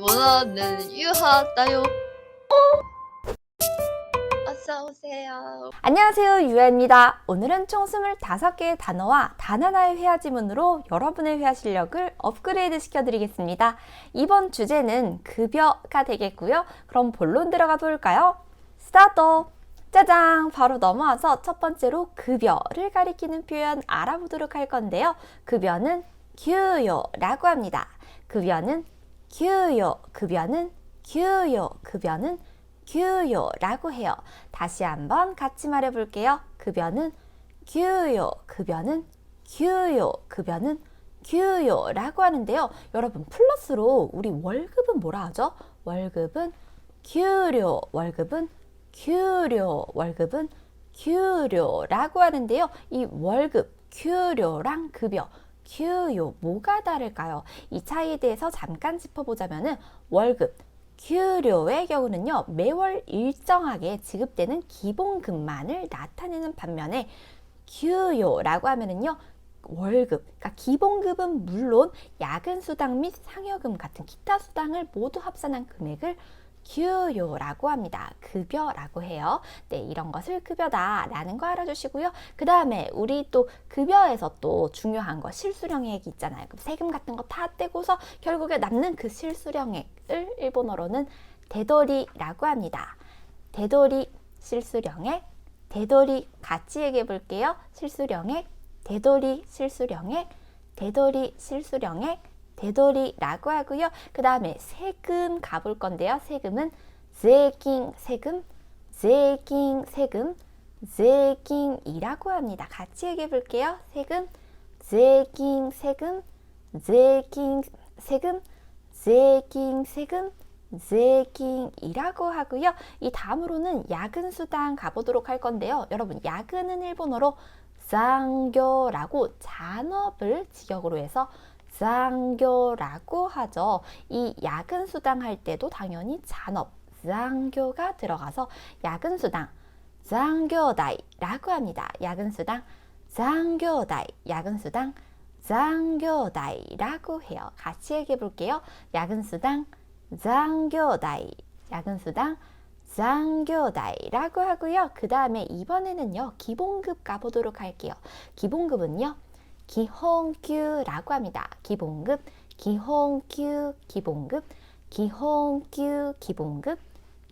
원하는 유하다요. 어서 오세요. 안녕하세요 유아입니다. 오늘은 총 25개의 단어와 단 하나의 회화 지문으로 여러분의 회화 실력을 업그레이드 시켜드리겠습니다. 이번 주제는 급여가 되겠고요. 그럼 본론 들어가 볼까요? 스타트! 짜잔! 바로 넘어와서 첫 번째로 급여를 가리키는 표현 알아보도록 할 건데요. 급여는 규요라고 합니다. 급여는 규요, 급여는 규요, 급여는 규요라고 해요. 다시 한번 같이 말해 볼게요. 급여는 규요, 급여는 규요, 급여는 규요라고 하는데요. 여러분 플러스로 우리 월급은 뭐라 하죠? 월급은 규료, 월급은 규료, 월급은 규료라고 하는데요. 이 월급, 규료랑 급여, 규요 뭐가 다를까요? 이 차이에 대해서 잠깐 짚어보자면은 월급, 규료의 경우는요, 매월 일정하게 지급되는 기본급만을 나타내는 반면에 규요라고 하면은요, 월급, 그러니까 기본급은 물론 야근 수당 및 상여금 같은 기타 수당을 모두 합산한 금액을 규요라고 합니다. 급여라고 해요. 네, 이런 것을 급여다라는 거 알아주시고요. 그 다음에 우리 또 급여에서 또 중요한 거 실수령액이 있잖아요. 그럼 세금 같은 거 다 떼고서 결국에 남는 그 실수령액을 일본어로는 대도리라고 합니다. 대도리 실수령액, 대도리 같이 얘기해 볼게요. 실수령액, 대도리 실수령액, 대도리 실수령액, 대도리라고 하고요. 그 다음에 세금 가볼 건데요. 세금은 세킹 세금, 세킹 세금, 세킹이라고 합니다. 같이 얘기해 볼게요. 세금, 세킹 세금, 세킹 세금, 세킹 세금, 세킹이라고 하고요. 이 다음으로는 야근 수당 가보도록 할 건데요. 여러분 야근은 일본어로 상교라고 잔업을 직역으로 해서 상교라고 하죠. 이 야근 수당 할 때도 당연히 잔업 상교가 들어가서 야근 수당 상교다이라고 합니다. 야근 수당 상교다이 야근 수당 상교다이라고 해요. 같이 얘기해 볼게요. 야근 수당 상교다이 야근 수당 상교다이라고 하고요. 그 다음에 이번에는요 기본급 가보도록 할게요. 기본급은요 기홍규라고 합니다. 기본급, 기홍규, 기본급, 기홍규, 기본급,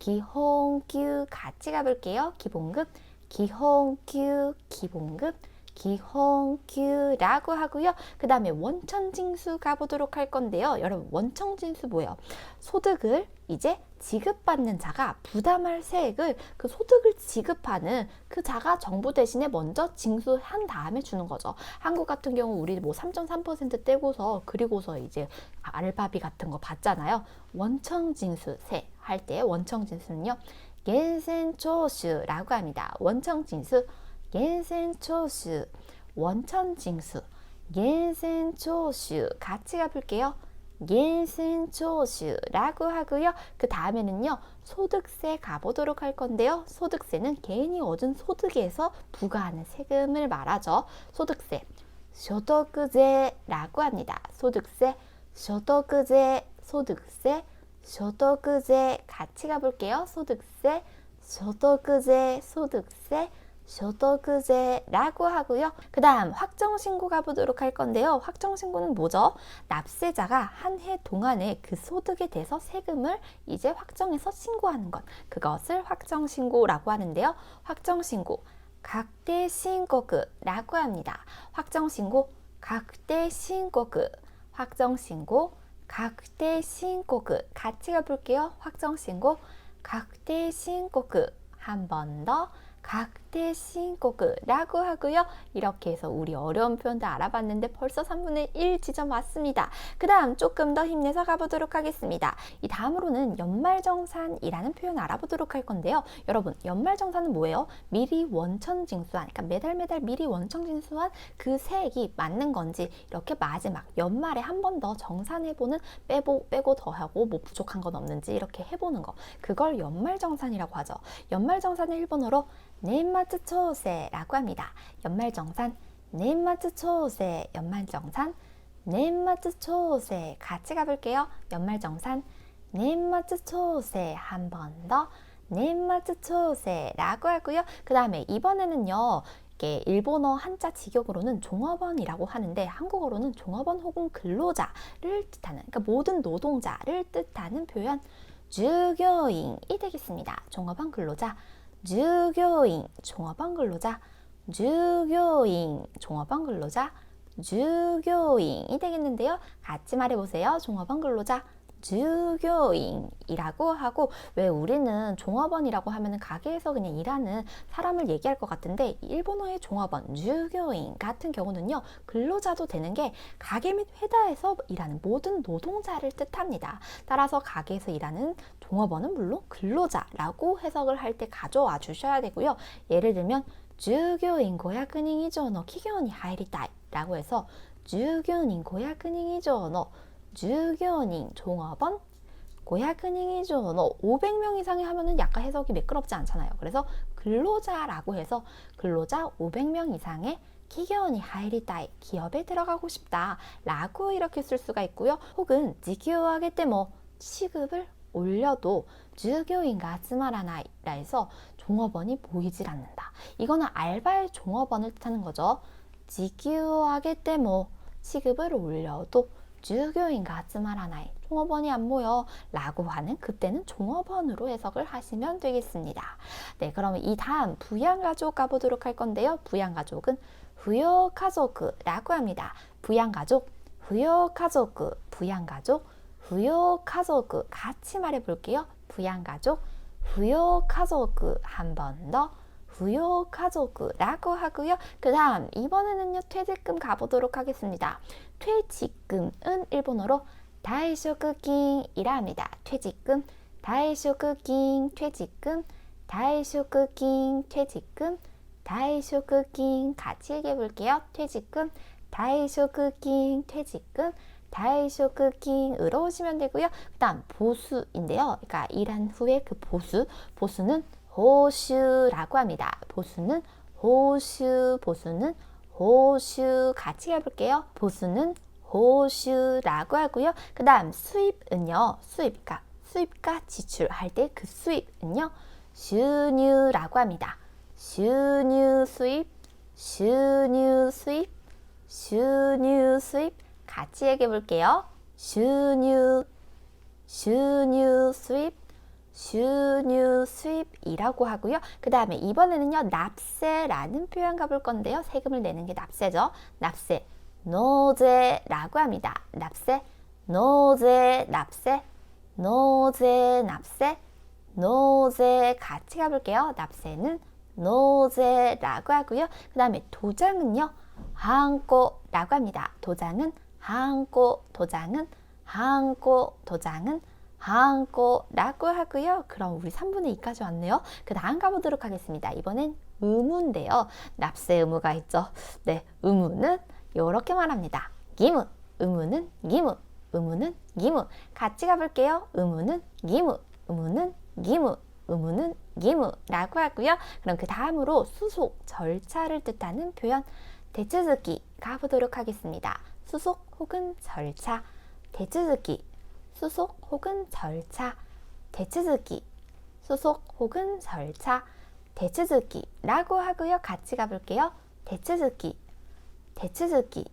기홍규 같이 가볼게요. 기본급, 기홍규, 기본급, 기홍규라고 하고요. 그 다음에 원천징수 가보도록 할 건데요. 여러분 원천징수 뭐예요? 소득을 이제 지급받는 자가 부담할 세액을 그 소득을 지급하는 그 자가 정부 대신에 먼저 징수한 다음에 주는 거죠. 한국 같은 경우 우리 뭐 3.3% 떼고서 그리고서 이제 알바비 같은 거 받잖아요. 원청 징수세 할 때 원청 징수는요. 겐센초슈라고 합니다. 원청 징수 겐센초슈 원천 징수 겐센초슈 같이 가볼게요. 겐센초슈라고 하고요. 그 다음에는요. 소득세 가보도록 할 건데요. 소득세는 개인이 얻은 소득에서 부과하는 세금을 말하죠. 소득세 소득세라고 합니다. 소득세 소득세 소득세 소득세 같이 가볼게요. 소득세 소득세 소득세 소득세 라고 하고요. 그 다음 확정신고 가보도록 할 건데요. 확정신고는 뭐죠? 납세자가 한 해 동안에 그 소득에 대해서 세금을 이제 확정해서 신고하는 것. 그것을 확정신고라고 하는데요. 확정신고, 각대신고급라고 합니다. 확정신고, 각대신고급, 확정신고, 각대신고급. 같이 가볼게요. 확정신고, 각대신고급. 한번 더. 각대신고급라고 하고요. 이렇게 해서 우리 어려운 표현도 알아봤는데 벌써 3분의 1 지점 왔습니다. 그 다음 조금 더 힘내서 가보도록 하겠습니다. 이 다음으로는 연말정산이라는 표현 알아보도록 할 건데요. 여러분 연말정산은 뭐예요? 미리 원천징수한 그러니까 매달 매달 미리 원천징수한 그 세액이 맞는 건지 이렇게 마지막 연말에 한 번 더 정산해보는 빼고 빼고 더하고 뭐 부족한 건 없는지 이렇게 해보는 거 그걸 연말정산이라고 하죠. 연말정산은 일본어로 네임마츠 초세라고 합니다. 연말정산 네임마츠 초세 연말정산 네임마츠 초세 같이 가볼게요. 연말정산 네임마츠 초세 한 번더 네임마츠 초세라고 하고요. 그 다음에 이번에는요. 이게 일본어 한자 직역으로는 종업원이라고 하는데 한국어로는 종업원 혹은 근로자를 뜻하는 그러니까 모든 노동자를 뜻하는 표현 주교인이 되겠습니다. 종업원 근로자 주교인 종업원 근로자 주교인 종업원 근로자 주교인이 되겠는데요. 같이 말해보세요. 종업원 근로자 주교인이라고 하고 왜 우리는 종업원이라고 하면 가게에서 그냥 일하는 사람을 얘기할 것 같은데 일본어의 종업원, 주교인 같은 경우는요 근로자도 되는 게 가게 및 회사에서 일하는 모든 노동자를 뜻합니다. 따라서 가게에서 일하는 종업원은 물론 근로자라고 해석을 할 때 가져와 주셔야 되고요. 예를 들면 주교인 고약은행 이조노 기교니 하이리타이 라고 해서 주교인 이조 노 주교인 종업원 500인 이조노 500명 이상이 하면은 약간 해석이 매끄럽지 않잖아요. 그래서 근로자라고 해서 근로자 500명 이상의 기견이 하이리타이 기업에 들어가고 싶다 라고 이렇게 쓸 수가 있고요. 혹은 지교하게 때뭐 시급을 올려도 주교인가 스마라나이라 해서 종업원이 보이질 않는다. 이거는 알바의 종업원을 뜻하는 거죠. 지교하게 때뭐 시급을 올려도 주교인가 스마라나이 종업원이 안 모여 라고 하는 그때는 종업원으로 해석을 하시면 되겠습니다. 네, 그러면 이 다음 부양가족 가보도록 할 건데요. 부양가족은 후요가족라고 합니다. 부양가족, 후요가족, 부양가족, 후요가족 같이 말해 볼게요. 부양가족, 후요가족 한 번 더. 후요가족라고 하고요. 그 다음 이번에는요 퇴직금 가보도록 하겠습니다. 퇴직금은 일본어로 다이쇼크긴이라 합니다. 퇴직금, 다이쇼크긴, 퇴직금, 다이쇼크긴, 퇴직금, 다이쇼크긴 같이 얘기해 볼게요. 퇴직금, 다이쇼크긴, 퇴직금, 다이쇼크긴으로 오시면 되고요. 그 다음 보수인데요. 그러니까 일한 후에 그 보수, 보수는 호슈라고 합니다. 보수는 호슈, 보수는 호슈 같이 해볼게요. 보수는 호슈라고 하고요. 그 다음 수입은요. 수입가, 수입가 지출할 때 그 수입은요. 슈뉴라고 합니다. 슈뉴 수입, 슈뉴 수입, 슈뉴 수입 같이 얘기해 볼게요. 슈뉴, 슈뉴 수입, 슈뉴 수입이라고 하고요. 그 다음에 이번에는요, 납세라는 표현 가볼 건데요. 세금을 내는 게 납세죠. 납세, 노제라고 합니다. 납세, 노제, 납세, 노제, 납세, 노제 같이 가볼게요. 납세는 노제라고 하고요. 그 다음에 도장은요, 한꼬라고 합니다. 도장은 한꼬, 도장은 한꼬, 도장은 한꼬라고 하고요. 그럼 우리 3분의 2까지 왔네요. 그 다음 가보도록 하겠습니다. 이번엔 의무인데요. 납세 의무가 있죠. 네, 의무는 이렇게 말합니다. 기무, 의무는 기무, 의무는 기무. 같이 가볼게요. 의무는 기무, 의무는 기무, 의무는 기무라고 하고요. 그럼 그 다음으로 수속 절차를 뜻하는 표현 대치즈기 가보도록 하겠습니다. 수속 혹은 절차, 대치즈기 수속 혹은 절차, 대치즈기, 수속 혹은 절차, 대치즈기라고 하고요. 같이 가볼게요. 대치즈기, 대치즈기,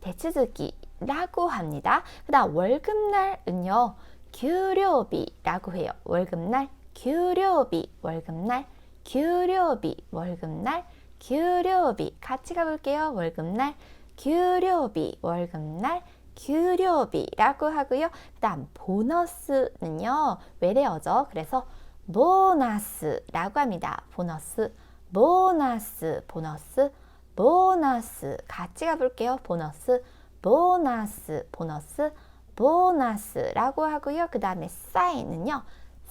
대치즈기라고 합니다. 그 다음 월급날은요. 규료비라고 해요. 월급날, 규료비, 월급날, 규료비, 월급날, 규료비. 같이 가볼게요. 월급날, 규료비, 월급날, 규료비라고 하고요. 그 다음 보너스는요. 외래어죠. 그래서 보너스라고 합니다. 보너스, 보너스, 보너스, 보너스. 같이 가볼게요. 보너스, 보너스, 보너스, 보너스라고 하고요. 그 다음에 사인은요.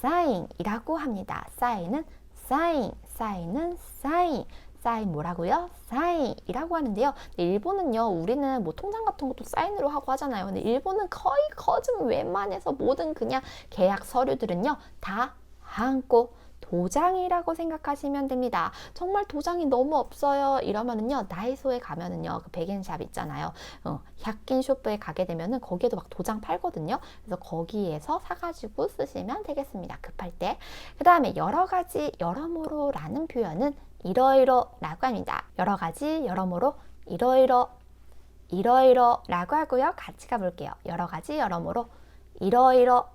사인이라고 합니다. 사인은 사인, 사인은 사인. 사인 뭐라고요? 사인이라고 하는데요. 일본은요, 우리는 뭐 통장 같은 것도 사인으로 하고 하잖아요. 근데 일본은 거의 거진 웬만해서 모든 그냥 계약 서류들은요, 다 한꼬 도장이라고 생각하시면 됩니다. 정말 도장이 너무 없어요. 이러면은요, 다이소에 가면은요, 그 백엔샵 있잖아요. 어, 약긴 쇼프에 가게 되면은 거기에도 막 도장 팔거든요. 그래서 거기에서 사가지고 쓰시면 되겠습니다. 급할 때. 그 다음에 여러 가지, 여러모로 라는 표현은 이러이러라고 합니다. 여러 가지, 여러모로, 이러이러, 이러이러라고 하고요. 같이 가볼게요. 여러 가지, 여러모로, 이러이러,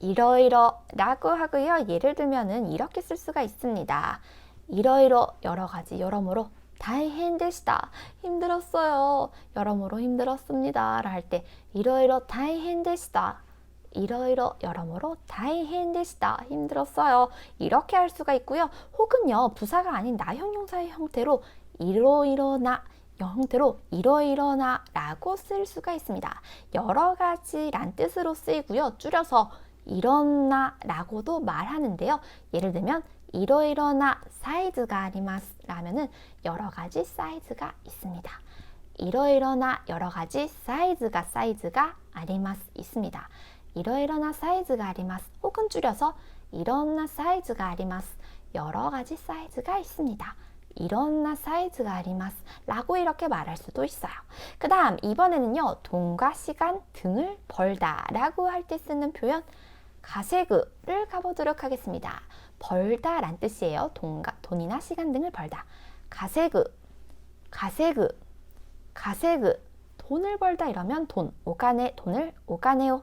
이러이러라고 하고요. 예를 들면은 이렇게 쓸 수가 있습니다. 이러이러 여러 가지 여러모로 다이헨데시다 힘들었어요. 여러모로 힘들었습니다. 할 때 이러이러 다이헨데시다. 이러이러 여러모로 다이헨데시다 힘들었어요. 이렇게 할 수가 있고요. 혹은요 부사가 아닌 나형용사의 형태로 이러이러나 형태로 이러이러나라고 쓸 수가 있습니다. 여러 가지란 뜻으로 쓰이고요. 줄여서 이러나라고도 말하는데요. 예를 들면 이러이러나 사이즈가 아리마스 라면은 여러 가지 사이즈가 있습니다. 이러이러나 여러 가지 사이즈가 사이즈가 아리마스 있습니다. 이러이러나 사이즈가 아리마스 혹은 줄여서 이러나 사이즈가 아리마스 여러 가지 사이즈가 있습니다. 이런 사이즈가 아리마스 라고 이렇게 말할 수도 있어요. 그 다음 이번에는요 돈과 시간 등을 벌다 라고 할 때 쓰는 표현 가세그를 가보도록 하겠습니다. 벌다 란 뜻이에요. 돈과, 돈이나 시간 등을 벌다. 가세그, 가세그, 가세그. 돈을 벌다 이러면 돈, 오가네, 돈을 오가네요.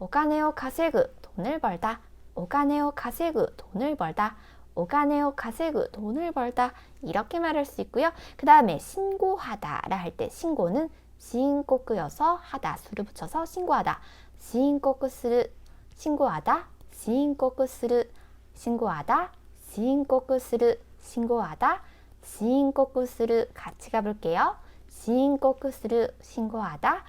오가네요 가세그, 돈을 벌다. 오가네요 가세그, 돈을 벌다. 오가네요 가세그, 돈을 벌다. 이렇게 말할 수 있고요. 그 다음에 신고하다라 할 때 신고는 시인코크여서 하다, 수를 붙여서 신고하다. 시인코크스를 신고하다, 시인코크스를 신고하다, 시인코크스를 신고하다, 시인코크스를 같이 가볼게요. 시인코크스를 신고하다,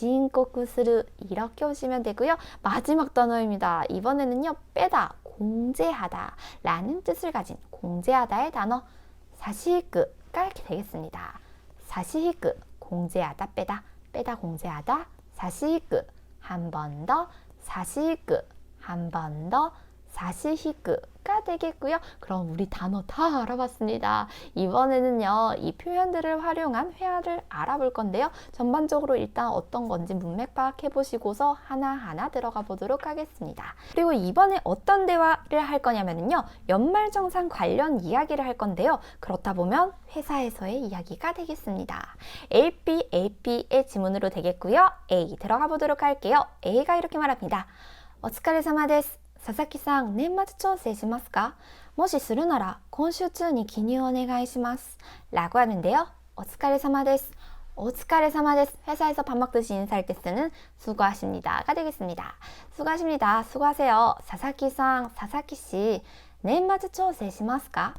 시인코크스를 이렇게 오시면 되고요. 마지막 단어입니다. 이번에는요, 빼다, 공제하다 라는 뜻을 가진 공제하다의 단어 사시히크가 이렇게 되겠습니다. 사시히크, 공제하다, 빼다, 빼다, 공제하다, 사시히크, 한 번 더, 사시히크, 한 번 더, 사시히크가 되겠고요. 그럼 우리 단어 다 알아봤습니다. 이번에는요, 이 표현들을 활용한 회화를 알아볼 건데요. 전반적으로 일단 어떤 건지 문맥 파악해 보시고서 하나하나 들어가 보도록 하겠습니다. 그리고 이번에 어떤 대화를 할 거냐면요. 연말정산 관련 이야기를 할 건데요. 그렇다 보면 회사에서의 이야기가 되겠습니다. AP, AP의 지문으로 되겠고요. A 들어가 보도록 할게요. A가 이렇게 말합니다. お疲れ様です。 佐々木さん、年末調整しますかもしするなら、今週中に記入お願いします。라고 하는데요. お疲れ様です. 오疲れ様です. 회사에서 밥 먹듯이 인사할 때 쓰는 수고하십니다가 되겠습니다. 수고하십니다. 수고하세요. 사사키상, 사사키씨, 年末調整しますか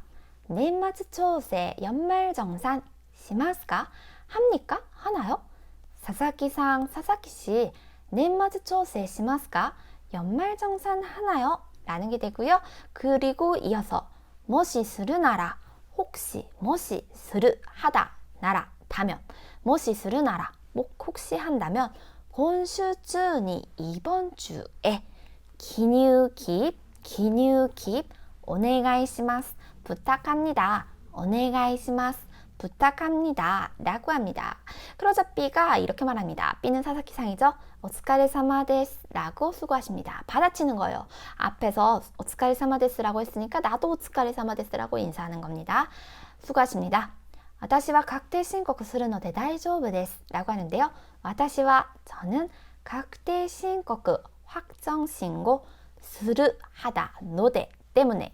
年末調整, 연말정산, しますか 합니까? 하나요? 사사키상, 사사키씨, 年末調整しますか 연말정산 하나요? 라는 게 되고요. 그리고 이어서 뭐시 스르나라 혹시 뭐시 스르 하다 나라 다면 뭐시 스르나라 뭐 혹시 한다면 곤슈즈니 이번 주에 기뉴깁 기뉴깁 오네가이시마스 부탁합니다. 오네가이시마스 부탁합니다. 라고 합니다. 그러자 B가 이렇게 말합니다. B는 사사키상이죠. 오츠카레사마데스 라고 수고하십니다. 받아치는 거예요. 앞에서 오츠카레사마데스라고 했으니까 나도 오츠카레사마데스라고 인사하는 겁니다. 수고하십니다. 私は 確定申告するので大丈夫です. 라고 하는데요. 私は 저는 確定申告 확정 신고 する 하다 ので 때문에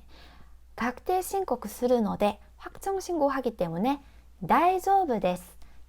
確定申告するので 확정 신고하기 때문에 大丈夫です。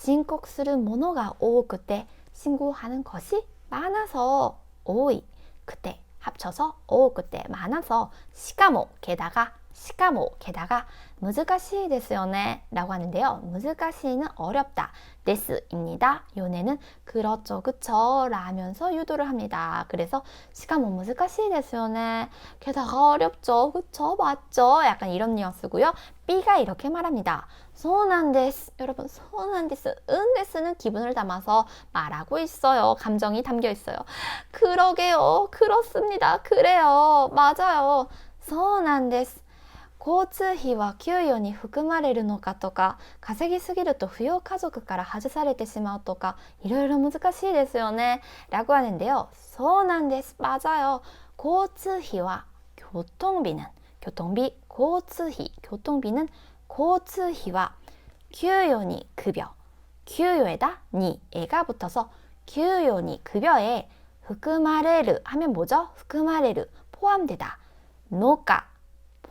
신고するものが多くて 신고하는 것이 많아서 오이 그때 합쳐서 多くて 많아서 しかも 게다가 しかも 게다가 무즈가시 데스요네 라고 하는데요. 무즈가시는 어렵다, 데스입니다. 요네는 그렇죠, 그쵸 라면서 유도를 합니다. 그래서 시간 뭐 무즈가시 데스요네 게다가 어렵죠, 그쵸, 맞죠? 약간 이런 뉘앙스고요. B가 이렇게 말합니다. 소난데스 여러분 소난데스 은데스는 기분을 담아서 말하고 있어요. 감정이 담겨 있어요. 그러게요, 그렇습니다, 그래요, 맞아요. 소난데스 交通費は給与に含まれるのかとか稼ぎすぎると扶養家族から外されてしまうとかいろいろ難しいですよね라고 하는데요. そうなんです. 맞아요. 交通費は 교통비는 교통비 交通費 교통비는 交通費は給与に급여給与에다に애가 붙어서 給与に 급여에 含まれる 하면 뭐죠? 含まれる 포함되다 のか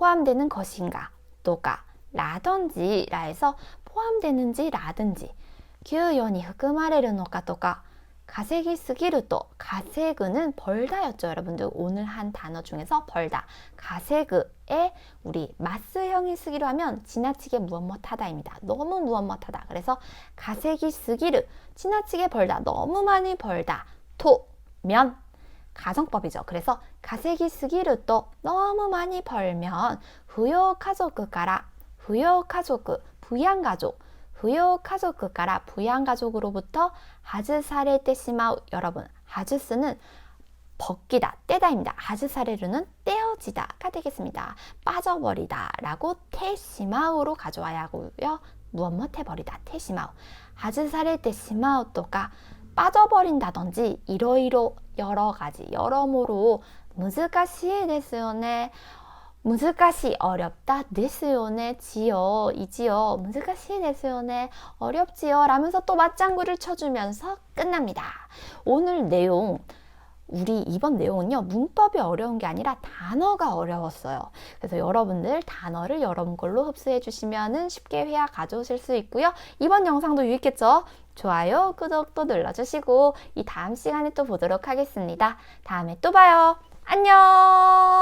포함되는 것인가, 또가, 라든지, 라에서 포함되는지, 라든지, 규연이 흑음하레르노가 또가, 가세기 스기르도 가세그는 벌다였죠. 여러분들 오늘 한 단어 중에서 벌다 가세그에 우리 마스형이 쓰기로 하면 지나치게 무엄못하다입니다. 너무 무엄못하다. 그래서 가세기 스기르 지나치게 벌다 너무 많이 벌다 토면 가정법이죠. 그래서 가세기 쓰기를 또 너무 많이 벌면 부요 가족から 부요 가족 부양가족 부요 가족から 부양가족으로부터 하즈사레 시마우 여러분 하즈스는 벗기다, 떼다입니다. 하즈사레르는 떼어지다가 되겠습니다. 빠져버리다 라고 테시마우로 가져와야 하고요. 무엇 못해버리다, 테시마우. 하즈사레 테시마우 또가 빠져버린다든지 이러이러 여러 가지 여러모로 難しいですよね. 難しい 어렵다 ですよね 지요 이지요 難しいですよね 어렵지요 라면서 또 맞장구를 쳐주면서 끝납니다. 오늘 내용 우리 이번 내용은요 문법이 어려운 게 아니라 단어가 어려웠어요. 그래서 여러분들 단어를 여러분 걸로 흡수해 주시면은 쉽게 회화 가져오실 수 있고요. 이번 영상도 유익했죠? 좋아요, 구독도 눌러주시고 이 다음 시간에 또 보도록 하겠습니다. 다음에 또 봐요. 안녕!